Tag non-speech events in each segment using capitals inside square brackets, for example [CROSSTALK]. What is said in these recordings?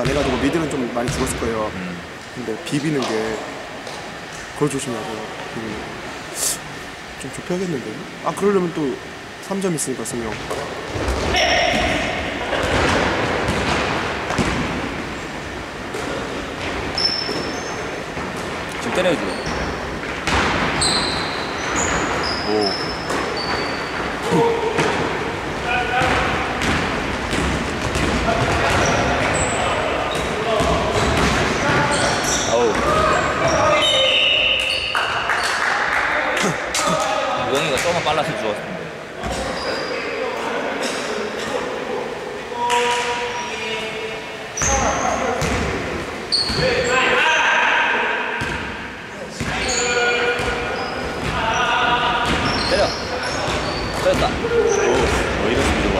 안 해가지고 미들은 좀 많이 죽었을 거예요. 음. 근데 비비는 게 그걸 조심해야 돼요. 비비는. 좀 좁혀야겠는데. 아 그러려면 또 3점 있으니까 승용. 지금 때려야죠. 오. 어우. 우영이가 조금만 빨라서 죽었을 텐데. 때려. 때렸다. 오, 뭐 이런 스피드 봐.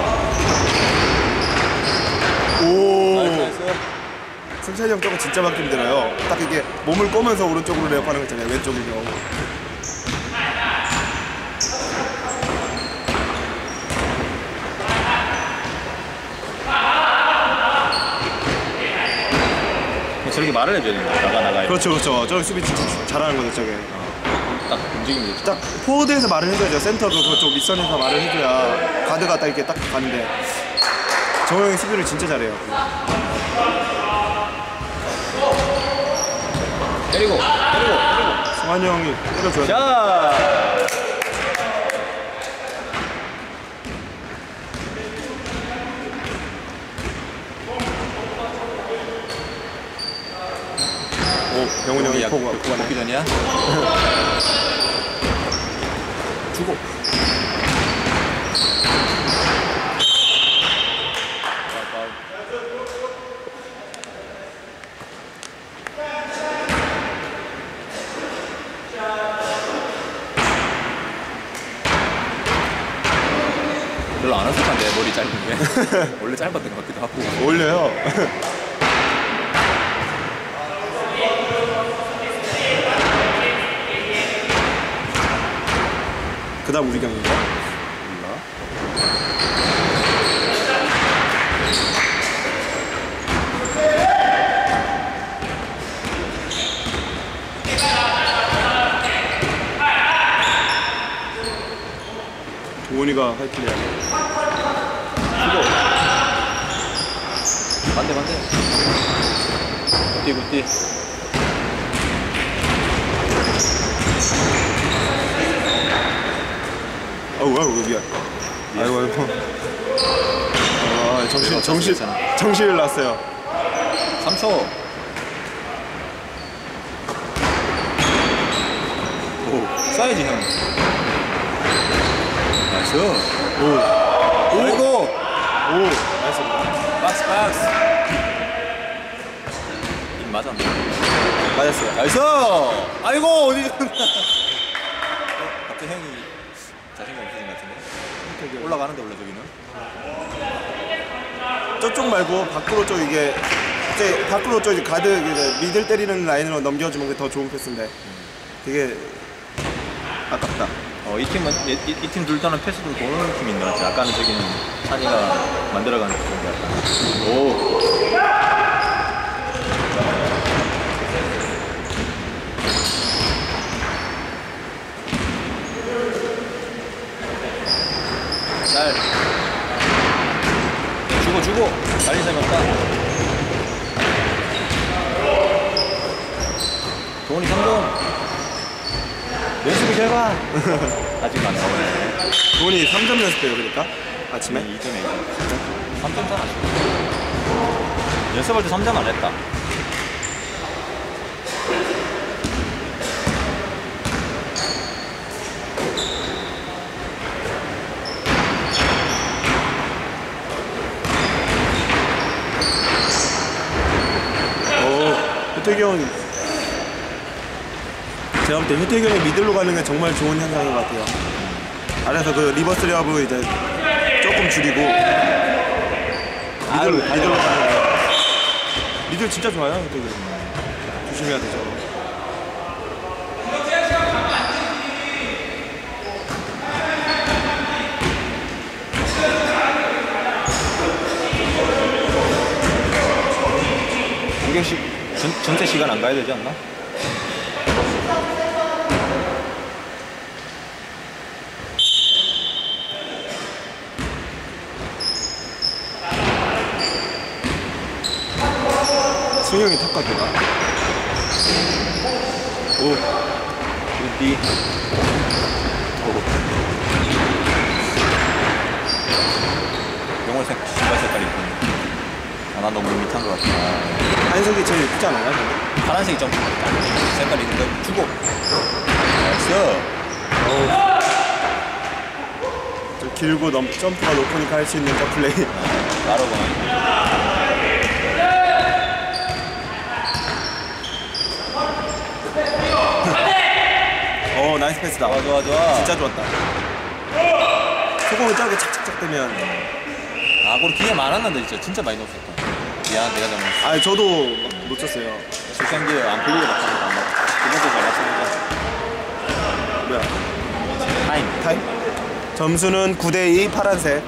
오. 나이스, 나이스. 승찬이 형 저거 진짜 맞기 힘들어요. 딱 이게 몸을 꼬면서 오른쪽으로 레업하는 거 있잖아요. 왼쪽으로. 저 말을 해줘야 된다. 나가, 나가. 그렇죠, 그렇죠. 저기 수비 진짜 잘하는 거죠, 저게. 딱 움직이면 되죠. 딱 포워드에서 말을 해줘야죠. 센터도 그쪽 밑선에서 말을 해줘야 가드가 딱 이렇게 딱 가는데 정호 형이 수비를 진짜 잘해요. 때리고, 때리고, 때리고. 승환이 형이 때려줘야 돼. 자! 오, 병훈이 형이 포가 먹기 전이야? 주고. 별로 안 어색한데 머리 짧은 게 원래 짧았던 것 같기도 하고 [LAUGHS] 올려요. [LAUGHS] 그다음 우리 경인가? 몰라 도훈이가 하이플레이야. 반대 반대 굿띠 굿띠 아우 아우 미안. 아이고 아이고. 아 정신 정신. 정신을 났어요. 3초 오 쏴야지 형 나이스 오. 아이고 오. 나이스. 박스 박스 이 맞았네 맞았어요. 나이스 아이고 어디 어, 갑자기 형이 자신감 없어진 것 같은데 올라가는데 원래 저기는 저쪽 말고 밖으로 쪽 이게 이제 밖으로 쪽 이제 가드 이제 미들 때리는 라인으로 넘겨주면 그게 더 좋은 패스인데 되게 아깝다. 어, 이 팀은 이팀 둘 다는 패스도 보는 팀인 것 같아. 아까는 저기는 찬이가 만들어가는 팀인데 약간. 오. 잘. 주고 주고 달린 사람이 없다. 도훈이 성공. 연습을 해봐. [LAUGHS] 아직 안 나오네. 돈이 3점 연습해요 그러니까 아침에 2점에 2점. 3점 잘 아쉽다. 연습할 때 3점 안 했다. 오 효태기 형 제가 볼때 효태기 형이 미들로 가는 게 정말 좋은 현상인 것 같아요. 아래서 그 리버스 레업을 이제 조금 줄이고 미들로 미들로 가는 거. 미들 진짜 좋아요 효태기 형. 조심해야 되죠. 공격식 전, 전체 시간 안 가야 되지 않나? 승용이 탑 같더라. 오. 우디 영월색 신발 색깔이 이쁘네 아나 너무 밋밋한 것 같아 한색이 제일 예쁘지 않아요? 파란색이 좀 색깔이 근데 주고 나이스 저 길고 넘 점프가 높으니까 할 수 있는 저 플레이. 나로가 어 나이스 패스다. 좋아 좋아 좋아 진짜 좋았다. 소금을 짜게 착착착 되면. 아 그걸 기회 많았는데 진짜 진짜 많이 놓쳤다 미안 내가 잘못했어 아 저도 놓쳤어요. 안 풀리게 맞췄는데 안 맞. 두 번째 잘 맞췄는데 뭐야? 타임 타임? 점수는 9대2 파란색.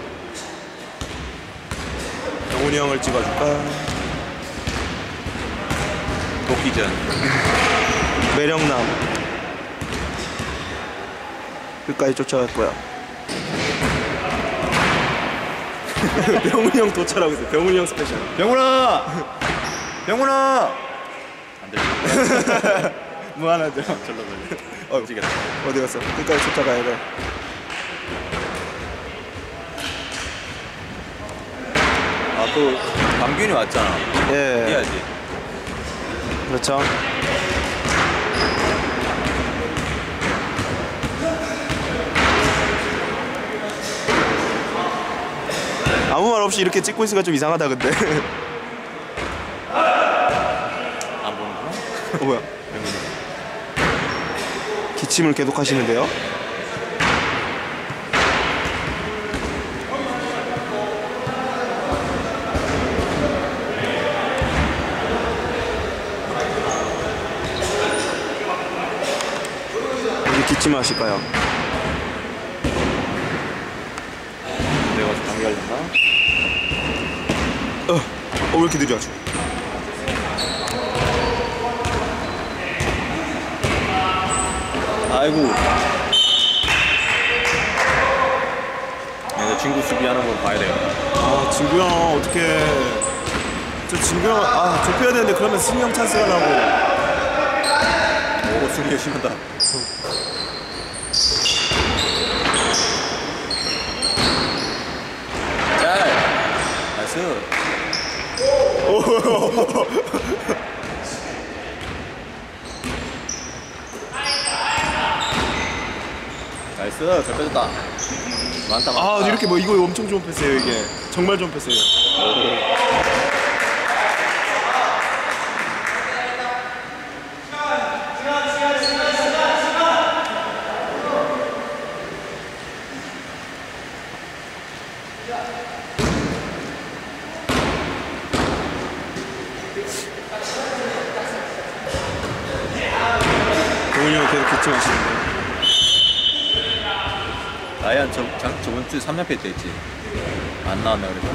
영훈이 형을 찍어줄까? 도끼전 매력남. 끝까지 쫓아갈 거야. [LAUGHS] 병훈이 형 도착하고 있어. 병훈이 형 스페셜. 병훈아 병훈아 안 들려 [LAUGHS] 무한하죠. 절로 걸려 어, 움직였다 어디 갔어? 끝까지 쫓아가야 돼. 아 또 강균이 왔잖아 예. 해야지 그렇죠. 아무 말 없이 이렇게 찍고 있으니까 좀 이상하다 근데. 안 보는구나 어, [LAUGHS] 뭐야? 기침을 계속 하시는데요? 기침하실까요? 내가 감기 걸렸나? 어, 어, 왜 이렇게 느려 아주? 아이고 내가 친구 수비하는 거 봐야 되겠다 아, 진구 형 어떻게? 저 진구 형, 아 좁혀야 되는데 그러면 승리 형 찬스가 나고. 오 수비 열심히 한다 잘 나이스 나이스 잘 빼줬다 많다 많다 아, 이렇게 뭐 이거 엄청 좋은 패스예요 이게. 정말 좋은 패스예요. 동훈이 형 계속 기침하시는데. 라이언 저, 장, 저번 주 3연패 때 했지 안 나왔나 그래서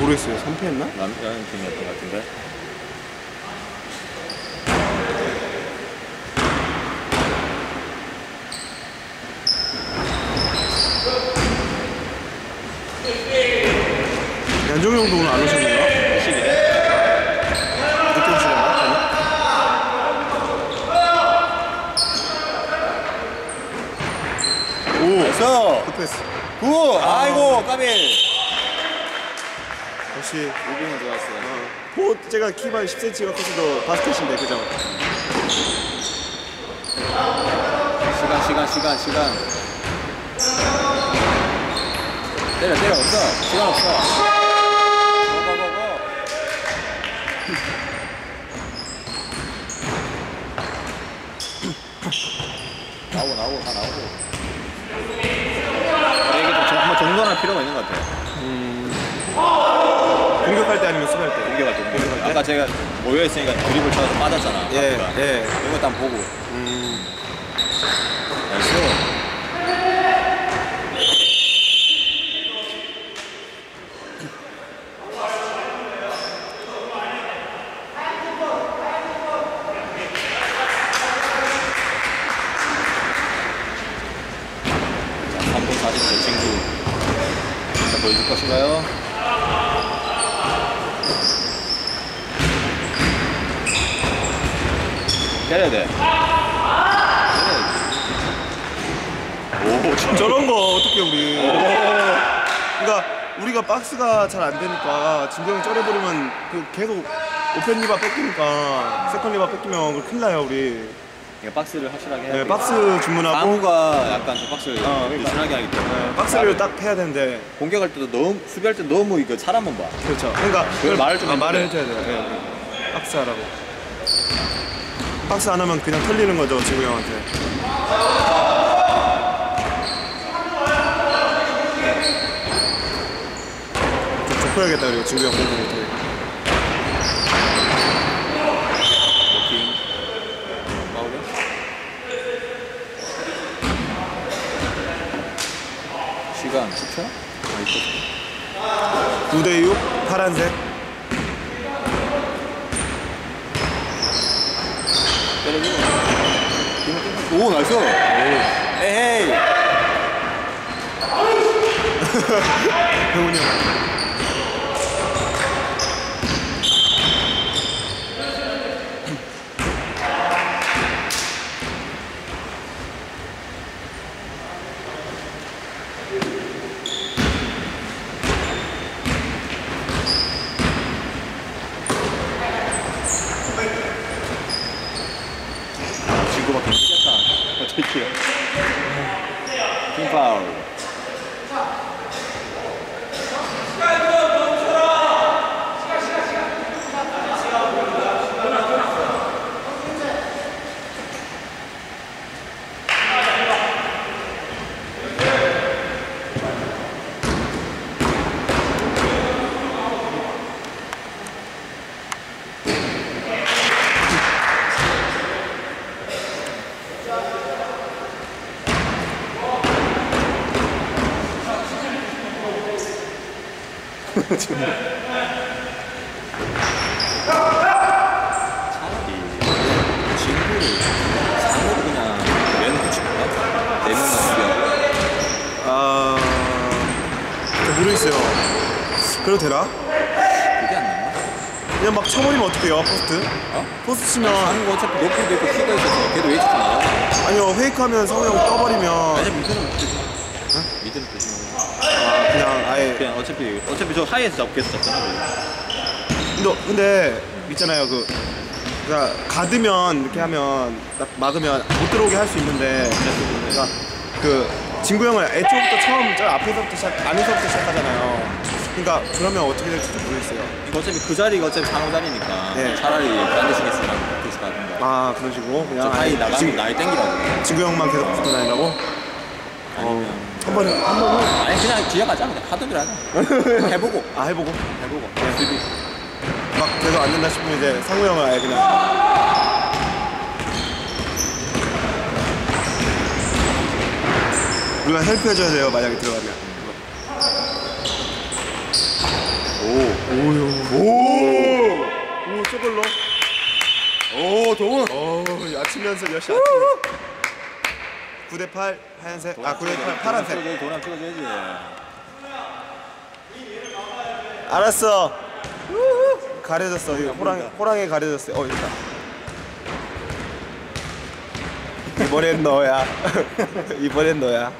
모르겠어요. 3패 했나? 라이언 팀이었던 것 같은데 양정이 형도 오늘 안? 시기네 늦게 오시려나? 오! 됐어 그 패스. 구 아이고 까비 역시 무빙은 좋았어 포 제가 키만 10cm가 커서도 바스켓인데 그죠? 시간 시간 시간 시간. 때려 때려 없어. 시간 없어. 고고고고 나오고 나오고 다 나오고. 이게 좀 정- 한번 정돈할 필요가 있는 것 같아 공격할 때 아니면 수비할 때? 공격할 때. 공격할 때? 아까 제가 모여 있으니까 드리블 쳐서 빠졌잖아. 예. 예. 이거 딱 보고. 음. 나이스. 보여줄 것인가요? 때려야지. 오, 진짜. 저런 거 어떻게 우리 그러니까 우리가 박스가 잘 안 되니까 진경이 쩔어버리면 그 계속 오펜 리바 뺏기니까 세컨 리바 뺏기면 그 큰일 나요 우리 박스를 확실하게 해야 네, 돼. 박스 주문하고 방우가 약간 저 박스를 어, 그러니까. 느슨하게 하기 때문에 네, 박스를 딱 해야 되는데 공격할 때도 너무 수비할 때 너무 이거 사람만 봐. 그렇죠 그러니까 그걸 말을 좀 아, 말을 해줘야 해줘야 돼요 네. 박스 하라고 박스 안 하면 그냥 털리는 거죠 지구 형한테 좀 좁혀야겠다 그리고 지구 형 공부 못하게. 시간 10초? 아, 있어. 9대6 파란색 때려주고. 오, 나이스. 에헤이. [LAUGHS] 형훈이 형 이겼다. 차라리 친구를 상으로 그냥 내놓고 칠까? 네 명만 죽여. 아잘 모르겠어요 그래도 되나? 그게 안 됐나? 그냥 막 쳐버리면 어떡해요 포스트? 어? 포스트 치면 하는 거 어차피 높이도 있고 키가 있어서 걔도 웨이트 나와. 아니요 페이크하면 성우 형 떠버리면 아니 미드는 못 되지. 응? 미드는 되지. 아, 그냥 어차피 어차피 저 하이에서 잡고 잡잖아. 근데, 근데 있잖아요 그 그러니까 가드면 이렇게 하면 딱 막으면 못 들어오게 할 수 있는데 그러니까 그 진구 형은 애초부터 처음 저 앞에서부터 시작 안에서부터 시작하잖아요. 그러니까 그러면 어떻게 될지 모르겠어요. 어차피 그 자리가 어차피 상호 자리니까 네. 차라리 가든가. 아 그런 식으로 저 그냥 아예 나가면 진- 나이 땡기라고. 진구 형만 계속 붙어 다니라고 아니면 한 번에 한 번에 아니 그냥 뒤에 가자 그냥 하던들 하자. [LAUGHS] 해보고 아 해보고 해보고. 수비. 막 계속 안 된다 싶으면 이제 상우 형을 아예 그냥 우리가 헬프해줘야 돼요 만약에 들어가면 오. 오요 오! 오 저걸로 오. 오 아침 연습 역시 아침 9대 8 하얀색 아 9대 8 파란색. 도훈 찍어줘야지. 알았어. 가려졌어. 이거 호랑, 호랑이 가려졌어. 어 있다. 이번엔 너야. [LAUGHS] 이번엔 너야.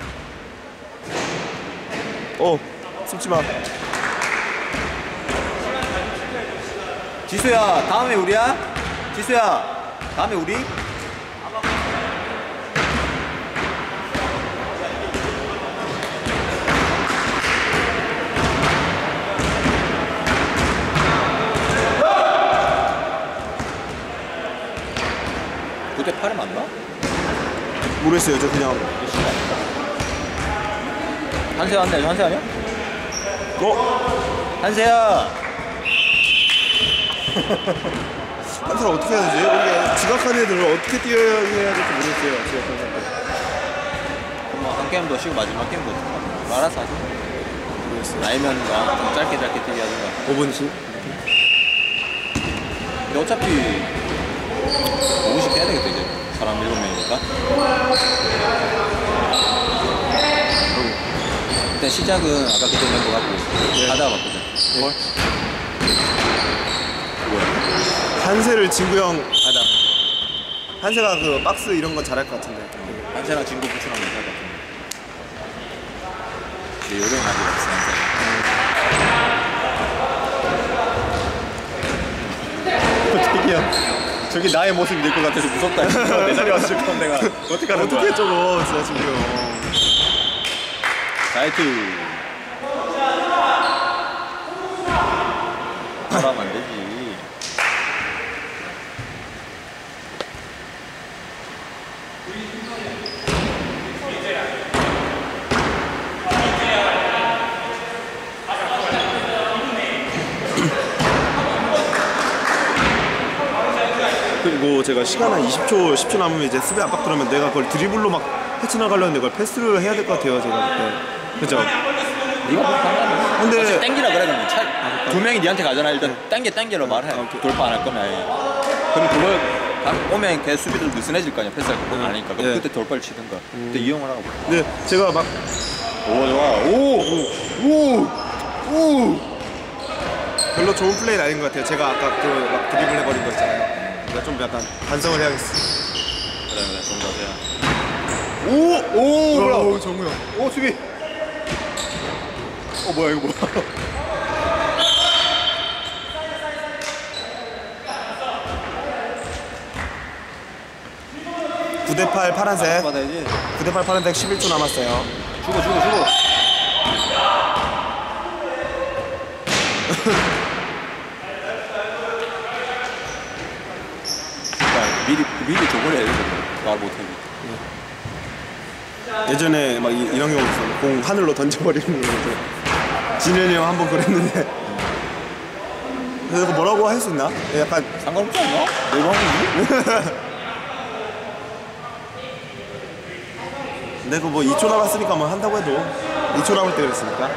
오 숨지마. 지수야 다음에 우리야? 지수야 다음에 우리? 그때 8에 맞나? 모르겠어요. 저 그냥. 한세 한대 한세 아니야? 어? 한세야. 한 사람 어떻게 해야 되지? 우리가 지각한 애들을 어떻게 뛰어야 될지 모르겠어요. 지각한 사람 뭐한 게임 더 쉬고 마지막 게임 더 쉬고. 뭐 알아서 하자 모르겠어요. 나이면 뭐좀 짧게 짧게 뛰게 하든가 5분씩 근데 어차피 50개 해야 되겠다 이제. 사람 7명 이니까 일단 시작은 아까 그때 낸거 같고 예. 하다가 바꾸자. 뭘? 뭐야? 한세를 진구 형 아나 한세가 그 박스 이런 건 잘할 것 같은데 한세랑 진구 부츠랑 못할 것 같은데. 근데 요령 아직 없어 한세. 저기야. 저기 나의 모습이 될 것 같아서 무섭다. 내 자리 왔을 건 내가 어떻게 하는 거야? 어떻게 저거 진짜 형 나이트. 하면 안 되지. 제가 시간 한 20초 10초 남으면 이제 수비 압박 들어오면 내가 그걸 드리블로 막 헤쳐나가려는데 그걸 패스를 해야 될 것 같아요 제가 그때. 그죠? 네가 뭐 판단해. 근데 땡기라 그래 그러면. 차, 두 명이 니한테 가잖아 일단. 땡겨 땡겨라 말해. 아. 돌파 안 할 거면. 아예. 그럼 그걸 가- 오면 걔 수비들 느슨해질 거 아니야 패스할 거 아니까. 그럼 예. 그때 돌파를 치든가. 그때 이용을 하고. 근데 제가 막 오 좋아. 오오 오! 별로 좋은 플레이는 아닌 것 같아요. 제가 아까 그 막 드리블 해버린 거 있잖아요 내가 좀 약간 반성을 해야겠어. 그래 그래 좀 자세야 오 오 뭐야? 오 정우 형오 수비. 어 뭐야 이거 뭐야? 9대8 파란색. 받아야지. 9대8 파란색 11초 남았어요. 주고 주고 주고 [LAUGHS] 야, 미리 미리 저걸 해야 되거든 말 못하게 예전에 막 이, 런 경우 있어 공 하늘로 던져버리는 거 진현이 형 한 번 그랬는데. 그래서 뭐라고 할 수 있나? 약간 상관없지 않나? 내가 하는 거지? [LAUGHS] 내가 뭐 2초 남았으니까 뭐 한다고 해도 2초 남을 때 그랬으니까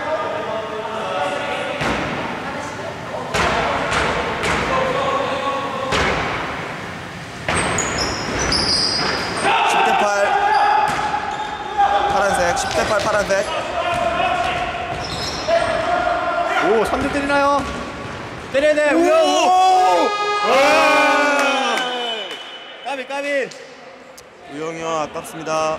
(10대 8) 파란색 (10대 8) 파란색 오 3대 때리나요? 때려야 돼 오! 우영 아! 까비 까비 우영이 형 아깝습니다